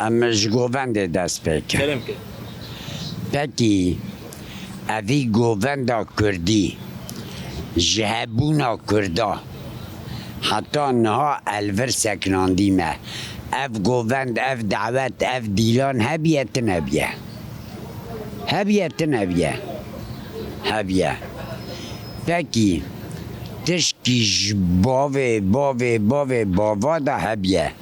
اما جگووند دست پیکن کرم که. پکی اوی گووندا کردی. جهبونا کردا. حتی نها الور ما. اف گووند اف دعوت اف دیلان هبیت نبیه. هبیت نبیه. هبیه. پکی تشکی باوه باوه باوه باوا دا هبیه.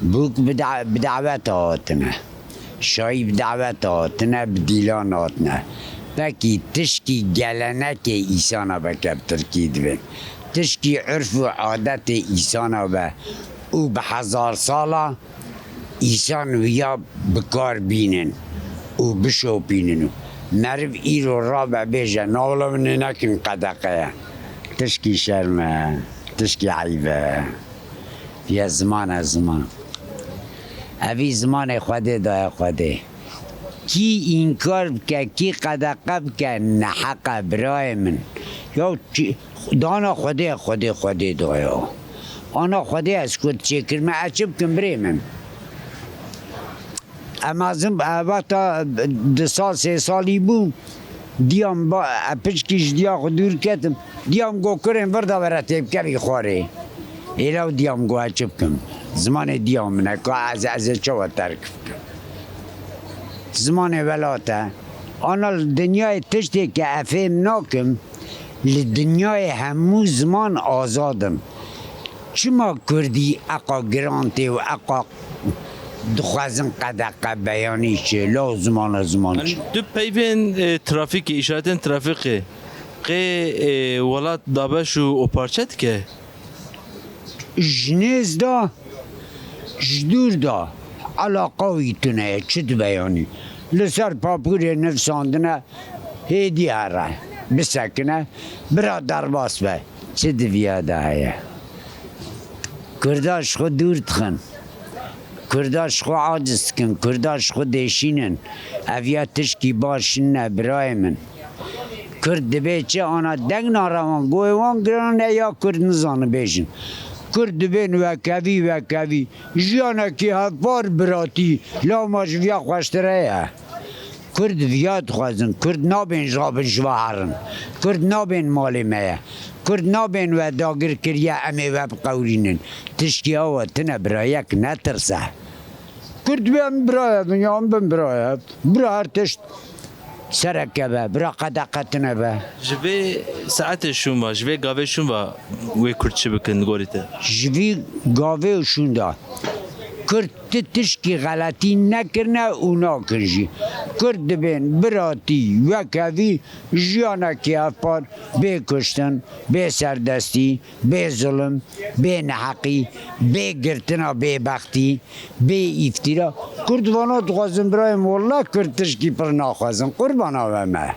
بوک بدع- بدعوت آتنه شایی بدعوت آتنه بدیلان آتنه پکی تشکی گلنک ایسانا بکب ترکی دوین تشکی عرف و عادت ایسانا به او به هزار سالا ایسان ویا بکار بینن. او بشو بینن. مرو ایرو را به بیجه. ناولا من نکن قدقه. تشکی شرمه تشکی عیبه. یه زمان از زمان. اوی زمان خوده دای خوده کی این کار بکه کی قدقه بکه نحقه برای من. یا دانا خوده خوده خوده دایا آنا خوده از کد چکر من اچه بکن بری من. اما زم وقتا دو سال سه سالی بوم دیام با پشکیش دیا خود دور کتم دیام گو کرم وردا ورا تیب کبی خواره دیام گو اچه بکن زمان دیام نه که از از چوا ترک. بکن زمان ولاته آنا دنیای تشتی که افهم ناکم لدنیای همو زمان آزادم. چما کردی؟ اقا گرانتی و اقا دخوازن قدقه بیانی چه؟ لا زمان زمان چه؟ دو پیوین ترافیک اشارتن ترافیک. قی ولات دابش و اپارچت که؟ جنیز دا. جدور دا علاقه ویتونه چه دو بیانی لسر پاپور نفساندنه هیدی هره بسکنه برا درباس به چه دو بیاده هیه کرداش خود دور تخن کرداش خو عاجز کن کرداش خو دیشینن اویا تشکی باشن نه برای من کرد دبی چه آنا دنگ ناروان گوی وان گرانه یا کرد نزانه بیشن کرد دبین وکوی وکوی جیانا کی هفار براتی لا ماش ویا خوشتره کرد ویاد خوازن کرد نابین جابن جوهرن کرد نابین مالی میا کرد نابین و داگر کریا امی و بقورینن. تشکی آوا تنه برایک نترسه. کرد بیم برایت یا بیم برایت. برا هر تشت سرکه به برا قدقتنه به جوی ساعت شون با جوی گاوه شون با وی کرد چه بکن گوریته جوی گاوه و شوندا کرد تی تشکی غلطی نکرنه اونا کرجی کرد دبین براتی وکوی جیانا کی افپار بی کشتن بی سردستی بی ظلم بی نحقی بی گرتنا بی بختی بی افتیرا کرد وانا دخوازم برایم والله کرد تشکی پر ناخوازم قربانا و ما